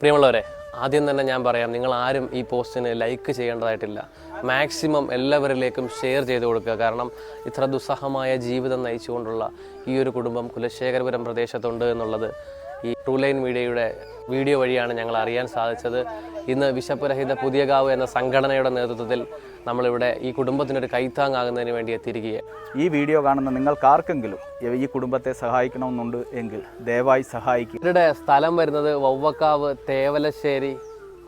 പ്രിയമുള്ളവരെ ആദ്യം തന്നെ ഞാൻ പറയാം നിങ്ങൾ ആരും ഈ പോസ്റ്റിന് ലൈക്ക് ചെയ്യേണ്ടതായിട്ടില്ല. മാക്സിമം എല്ലാവരിലേക്കും ഷെയർ ചെയ്ത് കൊടുക്കുക. കാരണം ഇത്ര ദുസ്സഹമായ ജീവിതം നയിച്ചുകൊണ്ടുള്ള ഈ ഒരു കുടുംബം കുലശേഖരപുരം പ്രദേശത്തുണ്ട് എന്നുള്ളത് ഈ ട്രൂ ലൈൻ മീഡിയയുടെ വീഡിയോ വഴിയാണ് ഞങ്ങൾ അറിയാൻ സാധിച്ചത്. ഇന്ന് വിശപ്പുരഹിത പുതിയ കാവ് എന്ന സംഘടനയുടെ നേതൃത്വത്തിൽ നമ്മളിവിടെ ഈ കുടുംബത്തിനൊരു കൈത്താങ്ങാകുന്നതിന് വേണ്ടി എത്തിയിരിക്കുകയാണ്. ഈ വീഡിയോ കാണുന്ന നിങ്ങൾക്കാർക്കെങ്കിലും ഈ കുടുംബത്തെ സഹായിക്കണമെന്നുണ്ട് എങ്കിൽ ദയവായി സഹായിക്കും ഇവരുടെ സ്ഥലം വരുന്നത് വവ്വക്കാവ് തേവലശ്ശേരി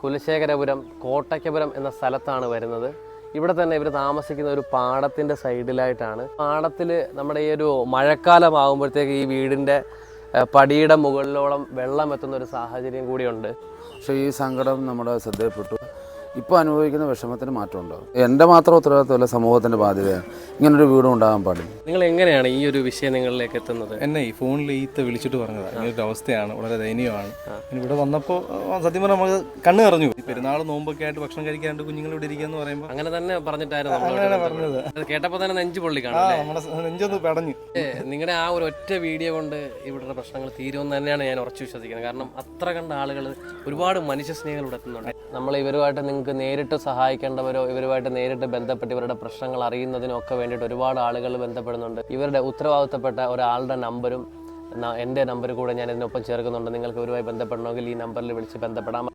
കുലശേഖരപുരം കോട്ടയ്ക്കപുരം എന്ന സ്ഥലത്താണ് വരുന്നത്. ഇവിടെ തന്നെ ഇവർ താമസിക്കുന്ന ഒരു പാടത്തിന്റെ സൈഡിലായിട്ടാണ്. പാടത്തിൽ നമ്മുടെ ഈ ഒരു മഴക്കാലമാകുമ്പോഴത്തേക്ക് ഈ വീടിന്റെ പടിയുടെ മുകളിലോളം വെള്ളം എത്തുന്ന ഒരു സാഹചര്യം കൂടിയുണ്ട്. പക്ഷേ ഈ സങ്കടം നമ്മുടെ ശ്രദ്ധയിൽപ്പെട്ടു. ഇപ്പോൾ അനുഭവിക്കുന്ന വിഷമത്തിന് മാറ്റം ഉണ്ടാകും എന്റെ മാത്രം ഉത്തരവാദിത്തമല്ല സമൂഹത്തിന്റെ ബാധ്യതയാണ് ഇങ്ങനൊരു വീടും ഉണ്ടാകാൻ പാടില്ല. നിങ്ങൾ എങ്ങനെയാണ് ഈ ഒരു വിഷയം നിങ്ങളിലേക്ക് എത്തുന്നത്? എന്നെ ഈ ഫോണിൽ ഈത്ത വിളിച്ചിട്ട് പറഞ്ഞതാണ് ഇങ്ങനെ ഒരു അവസ്ഥയാണ്. വളരെ ദയനീയമാണ്. പിന്നെ ഇവിടെ വന്നപ്പോൾ സത്യം പറഞ്ഞാൽ നമുക്ക് കണ്ണ് നിറഞ്ഞു. പെരുന്നാൾ നോമ്പൊക്കെ ആയിട്ട് ഭക്ഷണം കഴിക്കാണ്ട് കുഞ്ഞുങ്ങൾ ഇവിടെ ഇരിക്കുക എന്ന് പറയുമ്പോൾ അങ്ങനെ തന്നെ പറഞ്ഞിട്ടായിരുന്നു നമ്മളോട് പറഞ്ഞത്. കേട്ടപ്പോൾ തന്നെ നെഞ്ച് പൊള്ളി നെഞ്ചൊന്ന് പടഞ്ഞു. നിങ്ങളുടെ ആ ഒരു ഒറ്റ വീഡിയോ കൊണ്ട് ഇവിടുത്തെ പ്രശ്നങ്ങൾ തീരുമെന്ന് തന്നെയാണ് ഞാൻ ഉറച്ചു വിശ്വസിക്കുന്നത്. കാരണം അത്ര കണ്ട ആളുകൾ ഒരുപാട് മനുഷ്യ സ്നേഹികൾ ഇവിടെ എത്തുന്നുണ്ട്. നമ്മൾ ഇവരുമായിട്ട് നിങ്ങൾക്ക് നേരിട്ട് സഹായിക്കേണ്ടവരോ ഇവരുമായിട്ട് നേരിട്ട് ബന്ധപ്പെട്ട് ഇവരുടെ പ്രശ്നങ്ങൾ അറിയുന്നതിനോ ഒക്കെ വേണ്ടിയിട്ട് ഒരുപാട് ആളുകൾ ബന്ധപ്പെടുന്നുണ്ട്. ഇവരുടെ ഉത്തരവാദിത്തപ്പെട്ട ഒരാളുടെ നമ്പരും എന്റെ നമ്പർ കൂടെ ഞാൻ ഇതിനൊപ്പം ചേർക്കുന്നുണ്ട്. നിങ്ങൾക്ക് ഇവരുമായി ബന്ധപ്പെടണമെങ്കിൽ ഈ നമ്പറിൽ വിളിച്ച് ബന്ധപ്പെടാം.